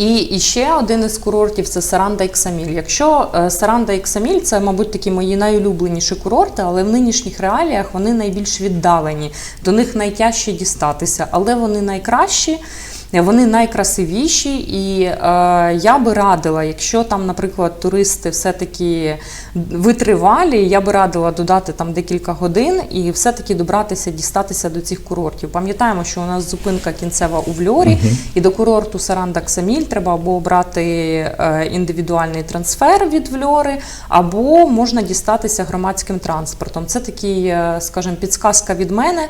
І, ще один із курортів це Саранда Іксаміль. Якщо е, Саранда Іксаміль це, мабуть, такі мої найулюбленіші курорти, але в нинішніх реаліях вони найбільш віддалені, до них найтяжче дістатися, але вони найкращі. Вони найкрасивіші, і е, я би радила, якщо там, наприклад, туристи все-таки витривалі, я би радила додати там декілька годин і все-таки добратися, дістатися до цих курортів. Пам'ятаємо, що у нас зупинка кінцева у Вльорі, і до курорту Саранда Ксаміль треба або обрати е, індивідуальний трансфер від Вльори, або можна дістатися громадським транспортом. Це такий, е, скажімо, підсказка від мене.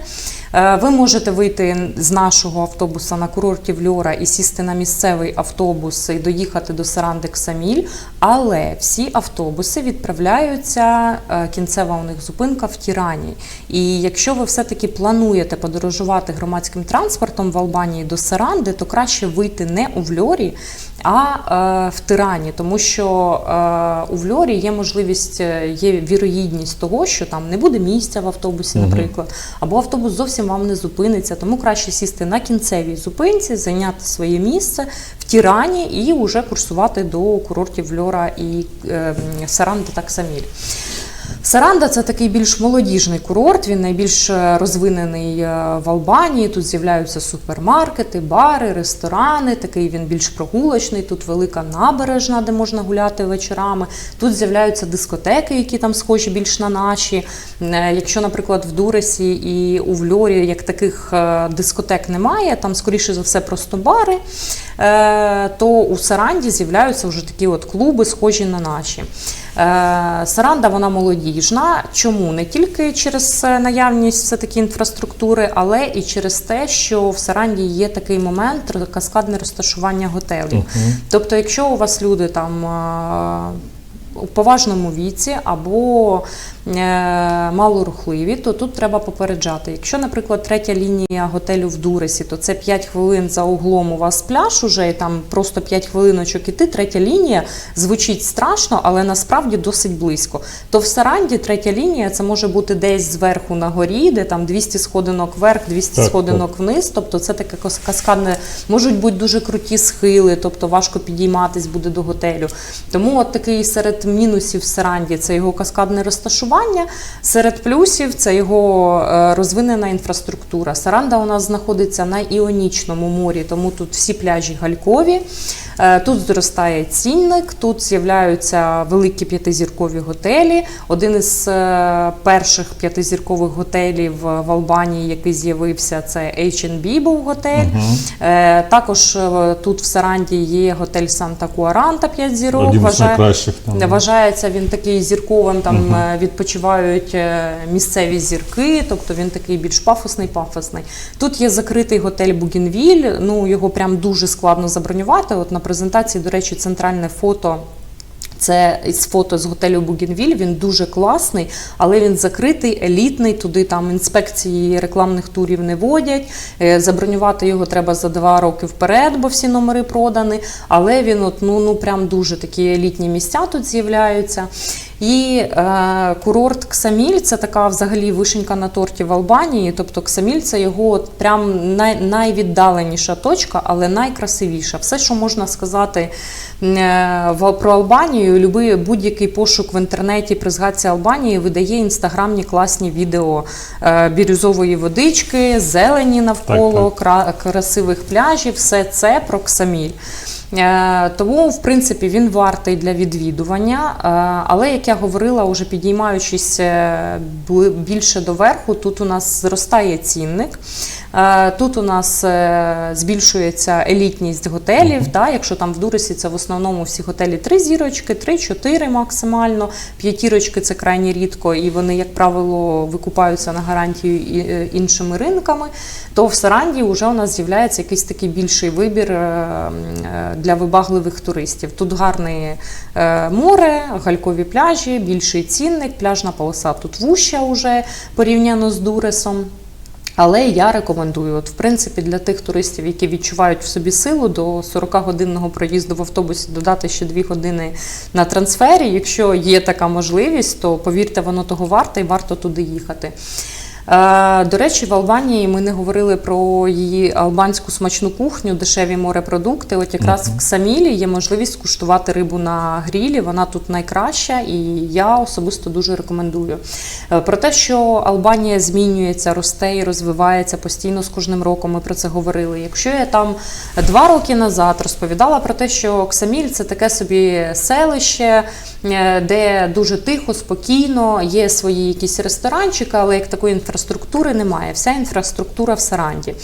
Е, Ви можете вийти з нашого автобуса на курорті Вльора і сісти на місцевий автобус і доїхати до Саранди Ксаміль, але всі автобуси відправляються, е, кінцева у них зупинка в Тірані. І якщо ви все-таки плануєте подорожувати громадським транспортом в Албанії до Саранди, то краще вийти не у Вльорі, а е, в Тирані, тому що е, у Вльорі є можливість, е, є вірогідність того, що там не буде місця в автобусі, наприклад, або автобус зовсім вам не зупиниться. Тому краще сісти на кінцевій зупинці, зайняти своє місце в Тірані і вже курсувати до курортів Вльора і е, Саранди та Ксаміль. Саранда це такий більш молодіжний курорт. Він найбільш е, розвинений е, в Албанії. Тут з'являються супермаркети, бари, ресторани. Такий він більш прогулочний. Тут велика набережна, де можна гуляти вечорами. Тут з'являються дискотеки, які там схожі більш на наші. Е, Якщо, наприклад, в Дуресі і у Вльорі як таких дискотек немає, там скоріше за все просто бари, то у Саранді з'являються вже такі от клуби, схожі на наші. Саранда вона молодіжна. Чому? Не тільки через е, наявність все-таки інфраструктури, але і через те, що в Саранді є такий момент каскадне розташування готелів. Тобто, якщо у вас люди там. У поважному віці або малорухливі, то тут треба попереджати. Якщо, наприклад, третя лінія готелю в Дуресі, то це 5 хвилин за углом у вас пляж уже, і там просто 5 хвилиночок іти. Третя лінія звучить страшно, але насправді досить близько. То в Саранді третя лінія це може бути десь зверху на горі, де там 200 сходинок вверх, 200 Так, сходинок вниз. Тобто це таке кас- каскадне, можуть бути дуже круті схили, тобто важко підійматись буде до готелю. Тому от такий серед мінусів в Саранді це його каскадне розташування. Серед плюсів це його е, розвинена інфраструктура. Саранда у нас знаходиться на Іонічному морі, тому тут всі пляжі галькові. Е, Тут зростає цінник, тут з'являються великі п'ятизіркові готелі. Один із е, перших п'ятизіркових готелів в Албанії, який з'явився, це H&B був готель. Е, Також тут в Саранді є готель Санта Куаранта 5 зірок. Один найкращих там. Вважається він такий зірковим, там е, відпочивають е, місцеві зірки, тобто він такий більш пафосний, пафосний. Тут є закритий готель Бугінвіль, ну його прям дуже складно забронювати. От на презентації, до речі, центральне фото. Це із фото з готелю Бугінвіль. Він дуже класний, але він закритий, елітний. Туди там інспекції рекламних турів не водять. Е, Забронювати його треба за два роки вперед, бо всі номери продані. Але він от ну ну прям дуже такі елітні місця тут з'являються. І е, курорт Ксаміль це така взагалі вишенька на торті в Албанії. Тобто Ксаміль це його от прям най, найвіддаленіша точка, але найкрасивіша. Все, що можна сказати е, в- про Албанію, любий будь-який пошук в інтернеті при згадці Албанії видає інстаграмні класні відео е, бірюзової водички, зелені навколо, кра- красивих пляжів. Все це про Ксаміль. Е, Тому, в принципі, він вартий для відвідування. Е, Але, як я говорила, уже підіймаючись е, більше до верху, тут у нас зростає цінник. Е, Тут у нас е, збільшується елітність готелів. Да? Якщо там в Дуресі це в основному всі готелі три зірочки, три-чотири максимально. П'ятірочки це крайні рідко, і вони, як правило, викупаються на гарантію е, іншими ринками. То в Саранді вже у нас з'являється якийсь такий більший вибір для вибагливих туристів. Тут гарне море, галькові пляжі, більший цінник, пляжна полоса тут вуща уже порівняно з Дуресом. Але я рекомендую, от в принципі, для тих туристів, які відчувають в собі силу до 40-годинного проїзду в автобусі, додати ще 2 години на трансфері. Якщо є така можливість, то повірте, воно того варте і варто туди їхати. Е, До речі, в Албанії ми не говорили про її албанську смачну кухню, дешеві морепродукти. От якраз в Ксамілі є можливість куштувати рибу на грілі. Вона тут найкраща, і я особисто дуже рекомендую. Е, Про те, що Албанія змінюється, росте і розвивається постійно з кожним роком. Ми про це говорили. Якщо я там два роки назад розповідала про те, що Ксаміль це таке собі селище, е, де дуже тихо, спокійно, є свої якісь ресторанчики, але як такої інфраструктури немає. Вся інфраструктура в Саранді.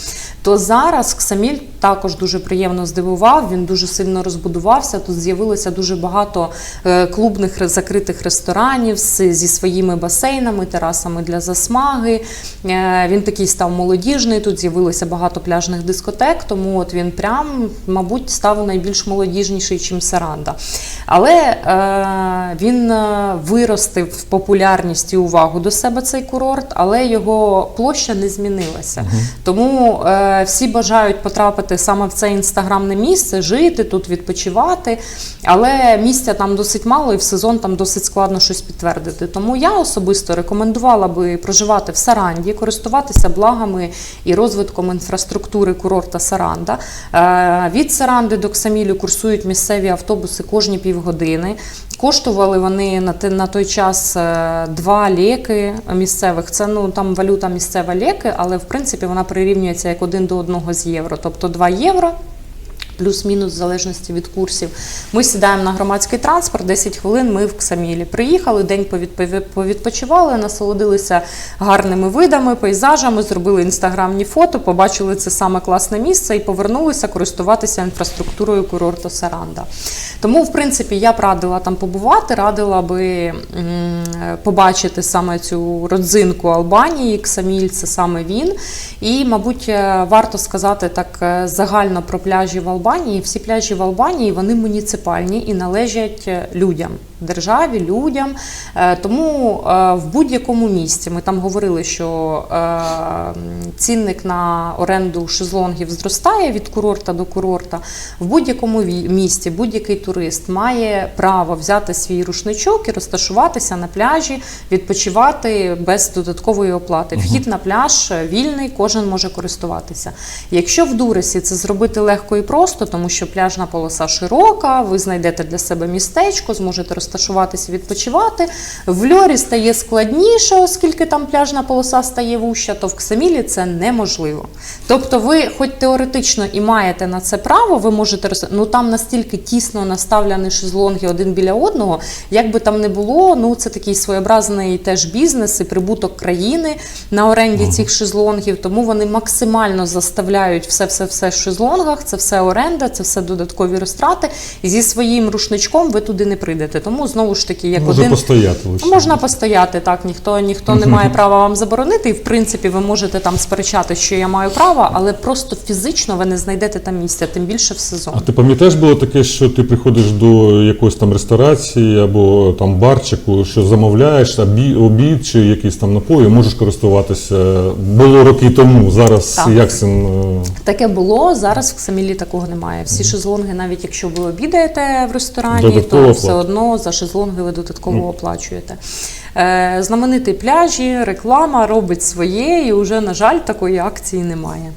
То зараз Ксаміль також дуже приємно здивував. Він дуже сильно розбудувався. Тут з'явилося дуже багато е, клубних закритих ресторанів зі своїми басейнами, терасами для засмаги. Е, Він такий став молодіжний. Тут з'явилося багато пляжних дискотек, тому от він прям, мабуть, став найбільш молодіжніший, чим Саранда. Але е, він е, виростив в популярність і увагу до себе цей курорт, але його площа не змінилася. Тому е, всі бажають потрапити саме в це інстаграмне місце, жити тут, відпочивати. Але місця там досить мало, і в сезон там досить складно щось підтвердити. Тому я особисто рекомендувала би проживати в Саранді, користуватися благами і розвитком інфраструктури курорта Саранда. Е, Від Саранди до Ксамілю курсують місцеві автобуси кожні півгодини. Коштували вони на, на той час е, два ліки місцевих. Це ну там валюта місцева ліки, але в принципі вона прирівнюється як один до одного з євро. Тобто 2 євро. Плюс-мінус в залежності від курсів. Ми сідаємо на громадський транспорт, 10 хвилин ми в Ксамілі. Приїхали, день повідпочивали, насолодилися гарними видами, пейзажами, зробили інстаграмні фото, побачили це саме класне місце і повернулися користуватися інфраструктурою курорту Саранда. Тому, в принципі, я б радила там побувати, радила би побачити саме цю родзинку Албанії, Ксаміль це саме він. І, мабуть, е, варто сказати так е, загально про пляжі в Албанії. Всі пляжі в Албанії вони муніципальні і належать е, людям, державі, людям. Е, Тому е, в будь-якому місці ми там говорили, що цінник на оренду шезлонгів зростає від курорта до курорта. В будь-якому місті будь-який турист має право взяти свій рушничок і розташуватися на пляжі, відпочивати без додаткової оплати. Вхід на пляж вільний, кожен може користуватися. Якщо в Дуресі це зробити легко і просто, тому що пляжна полоса широка, ви знайдете для себе містечко, зможете розташуватися, відпочивати. В льорі стає складніше, оскільки там пляжна полоса стає вуща, то в Ксамілі це неможливо. Тобто, ви, хоч теоретично і маєте на це право, ви можете ну там настільки тісно наставлені шезлонги один біля одного, як би там не було, ну це такий своєобразний теж бізнес і прибуток країни на оренді цих шезлонгів. Тому вони максимально заставляють все, все, все в шезлонгах. Це все оренда, це все додаткові розтрати. І зі своїм рушничком ви туди не прийдете. Тому знову ж таки, як Може один постояти лише. Можна постояти, так ніхто ніхто не має права вам заборонити. І в принципі ви можете там сперечати, що я маю право, але просто фізично ви не знайдете там місця, тим більше в сезон. А ти пам'ятаєш, було таке, що ти приходиш до якоїсь там ресторації або там барчику, що замовляєш обі- обід чи якісь там напої, можеш користуватися. Було роки тому. Зараз Так. як цим е, Таке було зараз в Ксамілі такого немає. Всі шезлонги, навіть якщо ви обідаєте в ресторані, Додатково то все одно за шезлонги ви додатково оплачуєте. Е, знаменитий пляжі, реклама робить своє, і вже на жаль такої акції немає.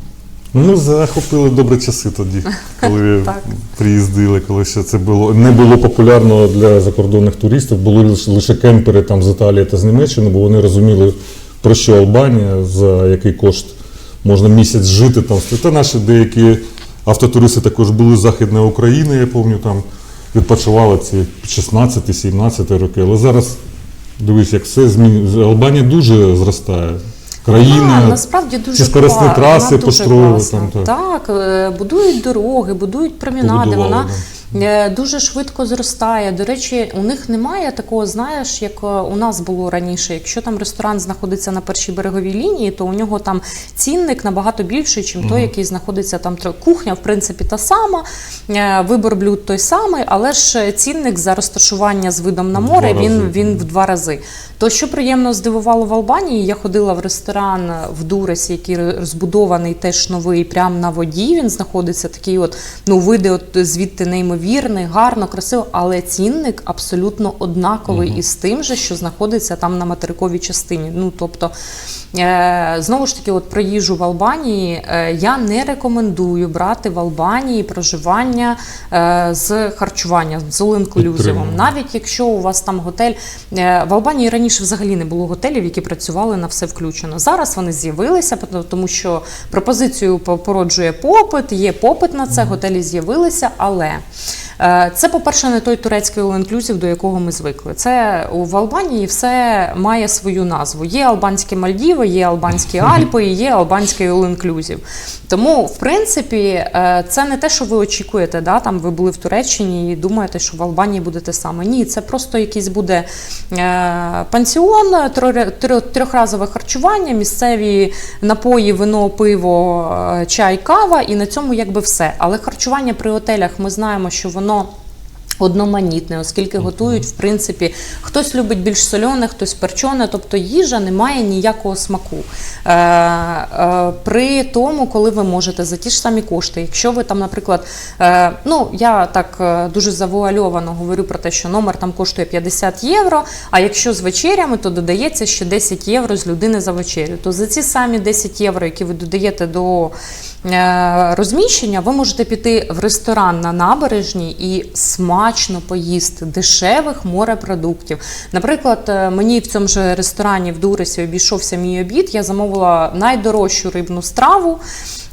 Ну, захопили добрі часи тоді, коли приїздили, коли ще це було не було популярно для закордонних туристів, були лише, лише кемпери там з Італії та з Німеччини, бо вони розуміли, про що Албанія, за який кошт можна місяць жити там. Та наші деякі автотуристи також були з Західної України, я пам'ятаю, там відпочивали ці 16-17 роки. Але зараз дивись, як все змінюється. Албанія дуже зростає. Країна. А, насправді дуже скоростні траси построїли там, так. Так, е, будують дороги, будують промінади. Вона е, дуже швидко зростає. До речі, у них немає такого, знаєш, як е, у нас було раніше. Якщо там ресторан знаходиться на першій береговій лінії, то у нього там цінник набагато більший, ніж той, який знаходиться там. Кухня, в принципі, та сама, е, вибор блюд той самий, але ж цінник за розташування з видом на море два він, він в два рази. То, що приємно здивувало в Албанії, я ходила в ресторан в Дуресі, який розбудований теж новий, прямо на воді. Він знаходиться такий, от ну види, от звідти неймовірні. Неймовірний, гарно, красиво, але цінник абсолютно однаковий із тим же, що знаходиться там на материковій частині. Ну тобто, е, знову ж таки, от про їжу в Албанії е, я не рекомендую брати в Албанії проживання е, з харчування з all-inclusive. Навіть якщо у вас там готель е, в Албанії раніше взагалі не було готелів, які працювали на все включено. Зараз вони з'явилися, тому що пропозицію породжує попит, є попит на це, готелі з'явилися, але. Е, Це, по-перше, не той турецький all-inclusive, до якого ми звикли. Це в Албанії все має свою назву. Є албанські Мальдіви, є албанські Альпи, і є албанський all-inclusive. Тому, в принципі, е, це не те, що ви очікуєте. Да? Там ви були в Туреччині і думаєте, що в Албанії буде те саме. Ні, це просто якийсь буде е, пансіон, трьохразове харчування, місцеві напої, вино, пиво, чай, кава, і на цьому якби все. Але харчування при готелях ми знаємо, що воно. no, Одноманітне, оскільки готують, в принципі, хтось любить більш солене, хтось перчене, тобто їжа не має ніякого смаку. Е, е, при тому, коли ви можете за ті ж самі кошти, якщо ви там, наприклад, е, ну я так е, дуже завуальовано говорю про те, що номер там коштує 50 євро, а якщо з вечерями, то додається ще 10 євро з людини за вечерю. То за ці самі 10 євро, які ви додаєте до е, розміщення, ви можете піти в ресторан на набережній і смачно поїсти дешевих морепродуктів. Наприклад, е, мені в цьому ж ресторані в Дуресі обійшовся мій обід. Я замовила найдорожчу рибну страву.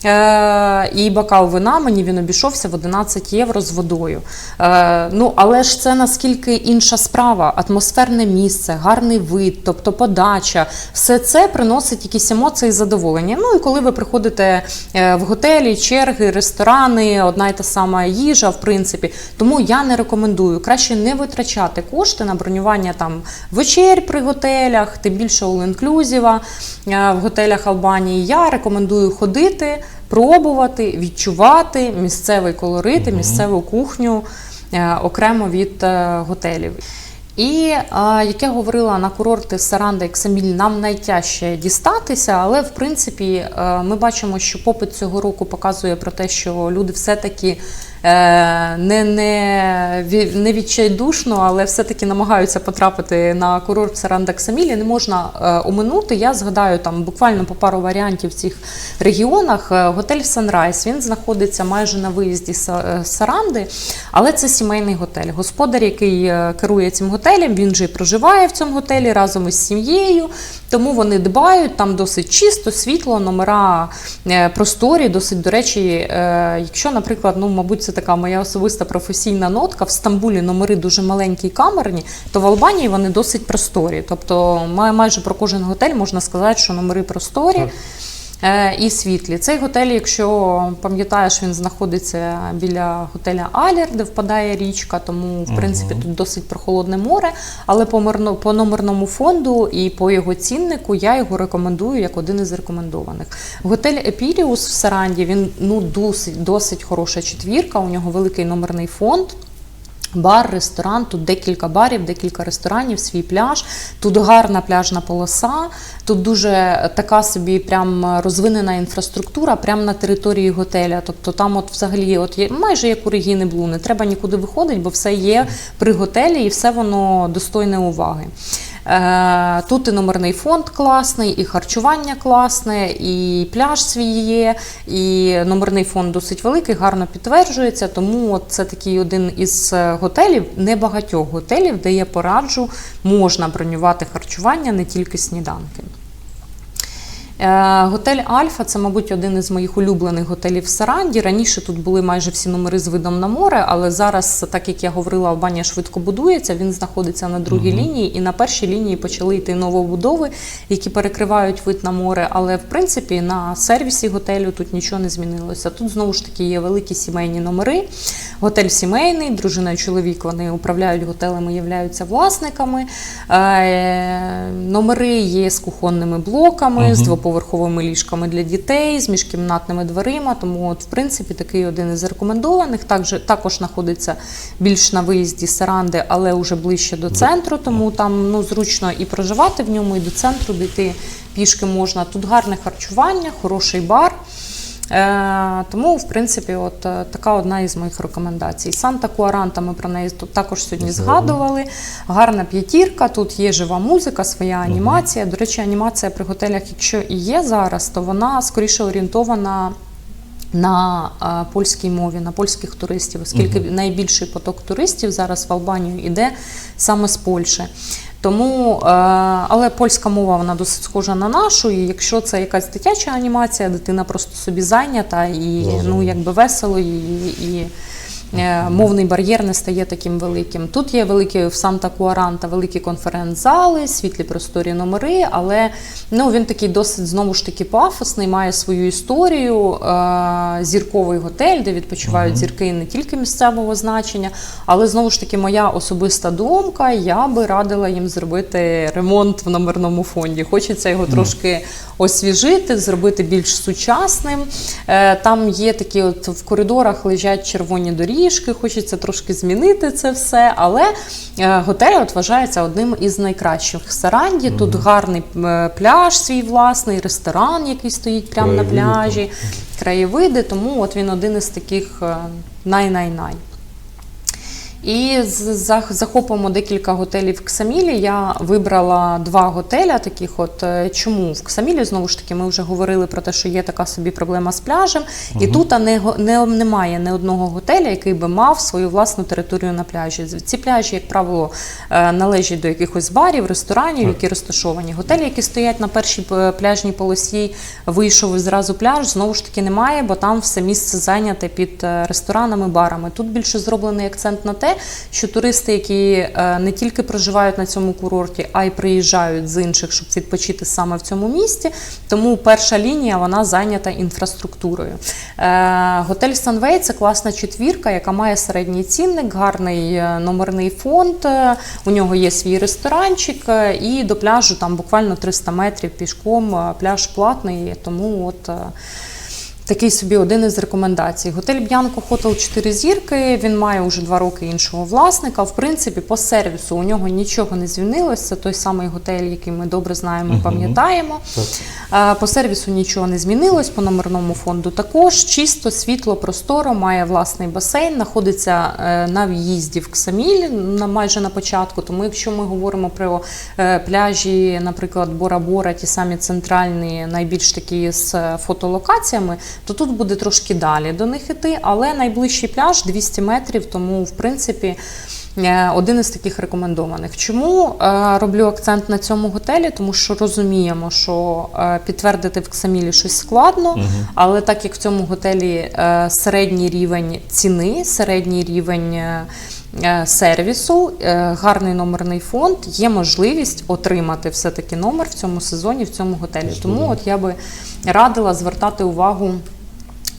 Е, і бокал вина мені він обійшовся в 11 євро з водою. Е, ну, але ж це наскільки інша справа, атмосферне місце, гарний вид, тобто подача, все це приносить якісь емоції і задоволення. Ну і коли ви приходите е, в готелі, черги, ресторани, одна й та сама їжа, в принципі. Тому я не рекомендую краще не витрачати кошти на бронювання там вечер при готелях, тим більше all-inclusive е, в готелях Албанії. Я рекомендую ходити, пробувати, відчувати місцевий колорит і місцеву кухню е, окремо від е, готелів. І е, як я говорила на курорти Саранда і Ксаміль нам найтяжче дістатися, але в принципі ми бачимо, що попит цього року показує про те, що люди все-таки не, не, не відчайдушно, але все-таки намагаються потрапити на курорт Саранда Ксамілі. Не можна е, оминути. Я згадаю там буквально по пару варіантів в цих регіонах. Е, Готель Санрайз він знаходиться майже на виїзді з е, Саранди, але це сімейний готель. Господар, який е, керує цим готелем, він же і проживає в цьому готелі разом із сім'єю. Тому вони дбають, там досить чисто, світло, номера е, просторі, досить до речі, е, якщо, наприклад, ну, мабуть, це така моя особиста професійна нотка. В Стамбулі номери дуже маленькі і камерні, то в Албанії вони досить просторі. Тобто, май- майже про кожен готель можна сказати, що номери просторі. Так. Е, і світлі. Цей готель, якщо пам'ятаєш, він знаходиться біля готеля Алір, де впадає річка, тому в принципі тут досить прохолодне море. Але по, мирно- по номерному фонду і по його ціннику я його рекомендую як один із рекомендованих. Готель Епіріус в Саранді він ну досить, досить хороша четвірка. У нього великий номерний фонд. Бар, ресторан, тут декілька барів, декілька ресторанів, свій пляж. Тут гарна пляжна полоса, тут дуже така собі прям розвинена інфраструктура прямо на території готеля. Тобто там, от взагалі, от є майже як у регіони Блу, не треба нікуди виходити, бо все є при готелі і все воно достойне уваги. Е, Тут і номерний фонд класний, і харчування класне, і пляж свій є, і номерний фонд досить великий, гарно підтверджується. Тому це такий один із е, готелів, небагатьох готелів, де я пораджу, можна бронювати харчування, не тільки сніданки. Е, Готель Альфа це, мабуть, один із моїх улюблених готелів в Саранді. Раніше тут були майже всі номери з видом на море, але зараз, так як я говорила, Албанія швидко будується. Він знаходиться на другій лінії, і на першій лінії почали йти новобудови, які перекривають вид на море. Але в принципі на сервісі готелю тут нічого не змінилося. Тут знову ж таки є великі сімейні номери. Готель сімейний, дружина і чоловік вони управляють готелем і являються власниками. Е, Номери є з кухонними блоками, з двоповерховими ліжками для дітей, з міжкімнатними дверима. Тому, от, в принципі, такий один із рекомендованих. Також, також знаходиться більш на виїзді Саранди, але вже ближче до центру, тому там ну, зручно і проживати в ньому, і до центру дійти пішки можна. Тут гарне харчування, хороший бар. Е, тому, в принципі, от е, така одна із моїх рекомендацій. Санта Куаранта, ми про неї тут також сьогодні згадували. Гарна п'ятірка, тут є жива музика, своя анімація. До речі, анімація при готелях, якщо і є зараз, то вона скоріше орієнтована. На е, польській мові, на польських туристів, оскільки найбільший поток туристів зараз в Албанію йде саме з Польщі. Тому, е, але польська мова вона досить схожа на нашу, і якщо це якась дитяча анімація, дитина просто собі зайнята і ну, якби весело, і, і мовний бар'єр не стає таким великим. Тут є великі в Санта Куаранта великі конференц-зали, світлі просторі номери, але ну, він такий досить знову ж таки пафосний, має свою історію. Е, зірковий готель, де відпочивають зірки не тільки місцевого значення, але знову ж таки моя особиста думка. Я би радила їм зробити ремонт в номерному фонді. Хочеться його трошки освіжити, зробити більш сучасним. Е, Там є такі, от в коридорах лежать червоні доріжки, хочеться трошки змінити це все. Але е, готель от вважається одним із найкращих в Саранді. Тут гарний е, пляж свій власний, ресторан, який стоїть прямо на пляжі, пляжі, краєвиди. Тому от він один із таких е, най-най-най. І з- за- захопимо декілька готелів в Ксамілі. Я вибрала два готеля таких. От е, чому в Ксамілі знову ж таки ми вже говорили про те, що є така собі проблема з пляжем, і тут не, не, немає ні одного готеля, який би мав свою власну територію на пляжі. Ці пляжі, як правило, е, належать до якихось барів, ресторанів, які розташовані. Готелі, які стоять на першій е, пляжній полосі, вийшов і зразу пляж, знову ж таки немає, бо там все місце зайняте під ресторанами, барами. Тут більше зроблений акцент на те, що туристи, які е, не тільки проживають на цьому курорті, а й приїжджають з інших, щоб відпочити саме в цьому місті. Тому перша лінія вона зайнята інфраструктурою. Е, Готель Санвей це класна четвірка, яка має середній цінник, гарний е, номерний фонд. У нього є свій ресторанчик, і до пляжу там буквально 300 метрів пішком. Пляж платний, тому от. Такий собі один із рекомендацій. Готель Б'янко Хотел 4 зірки. Він має уже два роки іншого власника. В принципі, по сервісу у нього нічого не змінилось. Це той самий готель, який ми добре знаємо і пам'ятаємо. Е, По сервісу нічого не змінилось, по номерному фонду також. Чисто, світло, просторо, має власний басейн, знаходиться е, на в'їзді в Ксаміль на майже на початку. Тому якщо ми говоримо про е, пляжі, наприклад, Бора-Бора, ті самі центральні, найбільш такі з фотолокаціями, то тут буде трошки далі до них іти. Але найближчий пляж 200 метрів, тому в принципі. Е, Один із таких рекомендованих. Чому е, роблю акцент на цьому готелі? Тому що розуміємо, що е, підтвердити в Ксамілі щось складно, але так як в цьому готелі середній рівень ціни, середній рівень. Е, Сервісу, е, гарний номерний фонд, є можливість отримати все-таки номер в цьому сезоні, в цьому готелі. Тому от я би радила звертати увагу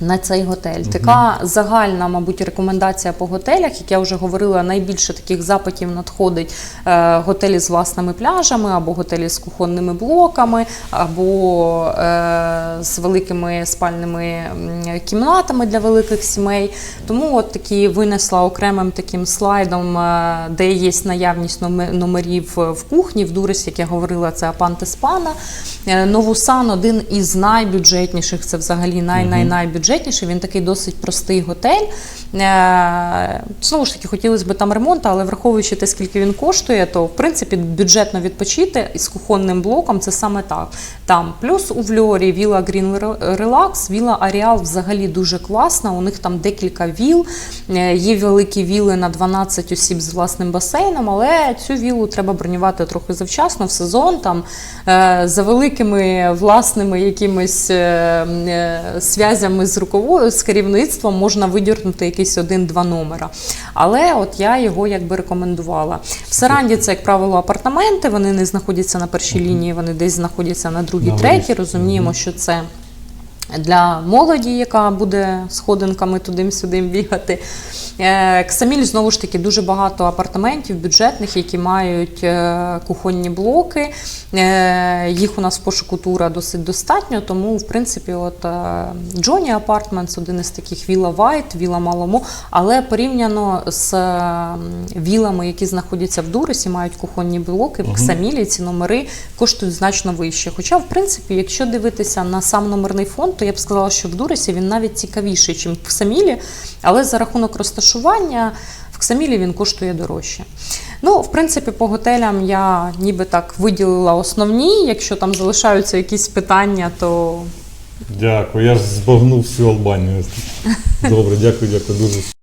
на цей готель. Така загальна, мабуть, рекомендація по готелях, як я вже говорила, найбільше таких запитів надходить е, готелі з власними пляжами, або готелі з кухонними блоками, або е, з великими спальними кімнатами для великих сімей. Тому от такі винесла окремим таким слайдом, е, де є наявність номерів в кухні. В Дуресі, як я говорила, це Апанте Спана. Е, Новусан один із найбюджетніших, це взагалі най-най-найбюджетніший. Він такий досить простий готель. Е, Знову ж таки, хотілося б там ремонту, але враховуючи те, скільки він коштує, то в принципі бюджетно відпочити із кухонним блоком це саме так. Там плюс у Вльорі Віла Грін Релакс, Віла Аріал взагалі дуже класна. У них там декілька віл. Е, Є великі віли на 12 осіб з власним басейном, але цю вілу треба бронювати трохи завчасно в сезон. Там е, за великими власними якимись е, зв'язями з з керівництвом можна видірнути якийсь один-два номера. Але от я його якби рекомендувала. В Саранді це, як правило, апартаменти. Вони не знаходяться на першій лінії, вони десь знаходяться на другій, третій. Розуміємо, що це. Для молоді, яка буде сходинками туди-сюди бігати. Е, Ксаміль знову ж таки дуже багато апартаментів бюджетних, які мають е, кухонні блоки. Е, Їх у нас в пошуку тура досить достатньо. Тому, в принципі, от Джоні Апартментс один із таких Віла Вайт, Віла Малому. Але порівняно з вілами, які знаходяться в Дуресі, мають кухонні блоки, в Ксамілі ці номери коштують значно вище. Хоча, в принципі, якщо дивитися на сам номерний фонд, то я б сказала, що в Дуресі він навіть цікавіший, ніж в Ксамілі, але за рахунок розташування в Ксамілі він коштує дорожче. Ну, в принципі, по готелям я ніби так виділила основні. Якщо там залишаються якісь питання, то Дякую, я ж збагнув всю Албанію. Добре, дякую, дякую дуже.